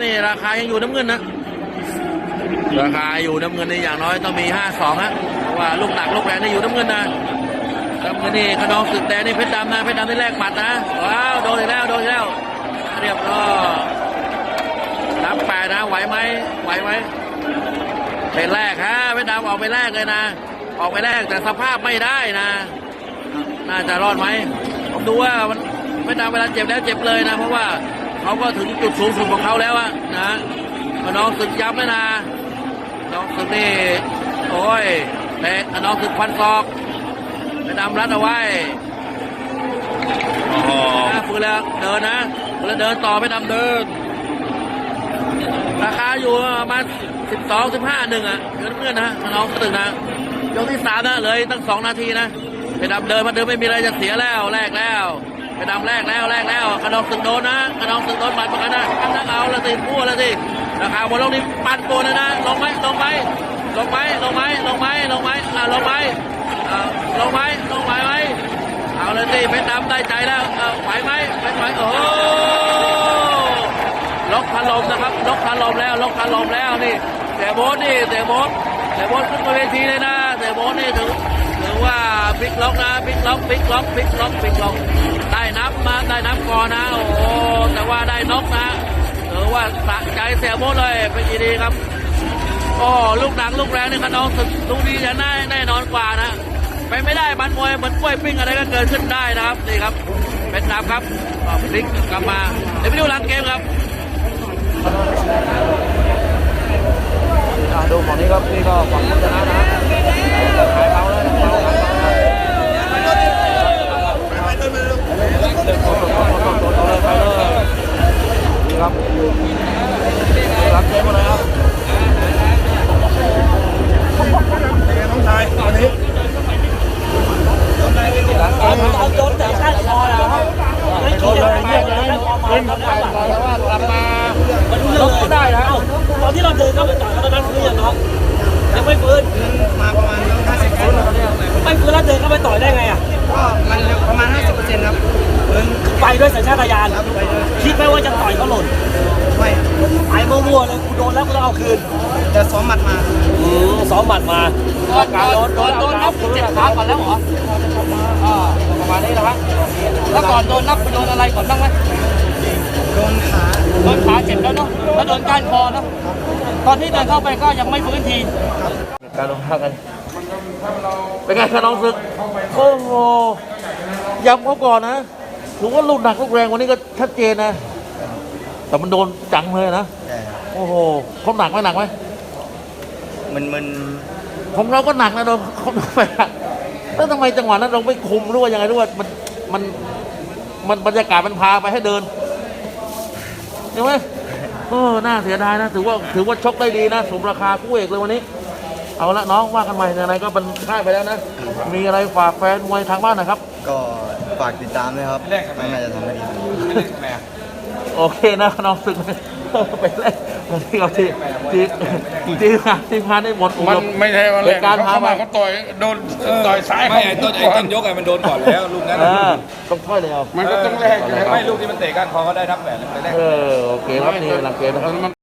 นี่ราคายังอยู่น้ำเงินนะ ราคาอยู่น้ำเงินนี่อย่างน้อยต้องมีห้าสองฮะเพราะว่าลูกหนักลูกแรงนี่อยู่น้ำเงินนะน้ำเงินนี่ขนองศึกแดงนี่เพชรดำนะเพชรดำนี่แรกหมัดนะว้าวโดนแล้วโดนแล้ว เรียบร้อยนับแปดนะไหวไหมไหวไหมเป็นแรกฮะเพชรดำออกไปแรกเลยนะ ออกไปแรกแต่สภาพไม่ได้นะ น่าจะรอดไหมผมดูว่ามันไม่นานเวลาเจ็บแล้วเจ็บเลยนะ เพราะว่า เขาก็ถึงจุดสูงสุดของเขาแล้วอะนะน้องศึกย้ำแล้วนะ น้องศึกนี่โอ้ยแต่น้องศึกพันศอกไปดำรัดเอาไว้โอ้โหฟื้นแล้วเดินนะฟื้นแล้วเดินต่อไปดำเดิน ราคาอยู่ประมาณสิบสองสิบห้าหนึ่งอะเงินเพื่อนนะน้องตึกนะยกที่สามนะเลยตั้งสองนาทีนะไปดำเดินมาเดินไม่มีอะไรจะเสียแล้วแรกแล้ว ไปดำแรกแล้วแรกแล้วกระนองสึกโดนนะกระนองสึกโดนบัตรประกันนะกำลังเอาละสิพูดละสิราคาบนโลกนี้ปั่นตัวเลยนะลงไหมลงไหมลงไหมลงไหมลงไหมลงไหมอ่าลงไหมอ่าลงไหมลงไหมไหมเอาลยสิเพชรดำได้ใจแล้วเอาไหวไหมไม่ไหวโอ้ล็อกพันลมนะครับล็อกพันลมแล้วล็อกพันลมแล้วนี่แต่โบสนี่แต่โบสแต่โบสขึ้นมาเวทีเลยนะแต่โบสนี่ถือถือว่าพลิกล็อกนะพลิกล็อกพลิกล็อกพลิกล็อกพลิกล็อก นับมาได้นับก่อนนะ โอ้แต่ว่าได้นกนะถือว่าสะใจเสียโบเลยเป็นดีๆครับโอ้ลูกหนักลูกแรงนี่ขน้องสึกลูกนี้จะแน่แน่นอนกว่านะ ไปไม่ได้บันมวยเหมือนกล้วยปิ้งอะไรก็เกิดขึ้นได้นะครับนี่ครับ เป็นตามครับพลิกกลับมาเดี๋ยวไปดูหลังเกมครับ ได้แล้วตอนที่เราเดินเข้าไปต่อยเขาตอนนั้นฟื้นยังน้องยังไม่ฟื้นมาประมาณ50คนไม่ฟื้นแล้วเดินเข้าไปต่อยได้ไงอะก็มันประมาณ 50%ครับเพิ่งไปด้วยสัญชาตญาณไปเลยคิดไหมว่าจะต่อยเขาหล่นไม่ไปมั่วๆเลยกูโดนแล้วกูต้องเอาคืนจะซ้อมหมัดมาอืมซ้อมหมัดมาการโดนโดนโดนนับเจ็บขาก่อนแล้วเหรออ่าประมาณนี้นะครับแล้วก่อนโดนนับโดนอะไรก่อนบ้างไหม โดนก้านคอเนาะตอนที่เดินเข้าไปก็ยังไม่ฟื้นทีการลงทักกันเป็นไงคะน้องศึกโอ้โหย้ำเขาก่อนนะถือว่าลูกหนักลูกแรงวันนี้ก็ชัดเจนนะ แต่มันโดนจังเลยนะใช่ครับโอ้โหเขาหนักไหมหนักไหมมันมันของเราก็หนักนะโดนเขาหนักไปอะแล้วทำไมจังหวะนั้นเราไม่คุมหรือว่ายังไงหรือว่ามันมันมันบรรยากาศมันพาไปให้เดินเห็นไหม เออน่าเสียดายนะ ถือว่าถือว่าชกได้ดีนะ สมราคาคู่เอกเลยวันนี้ เอาละน้องว่ากันใหม่ยังไงก็เป็นค่ายไปแล้วนะ มีอะไรฝากแฟนมวยทางบ้านนะครับ ก็ฝากติดตามด้วยครับไม่น่าจะทำให้ดีโอเคนะน้องศึกไปเล่นที่เราทีทีทีมงานทีมงานได้หมดมันไม่ใช่วันแรกการเขาพาเข้ามามาเขาต่อยโดนต่อยซ้ายไม่ไอ้ต้นไอ้ต้นยกไอ้มันโดนก่อนแล้วลูกนั้นเออ ต้องค่อยเลยเอามันก็ต้องแลกอยู่แล้ว ไม่ลูกที่มันเตะก้านคอเขาได้ทับแหวนเลยแรก เออ โอเคครับนี่หลังเกมนะครับ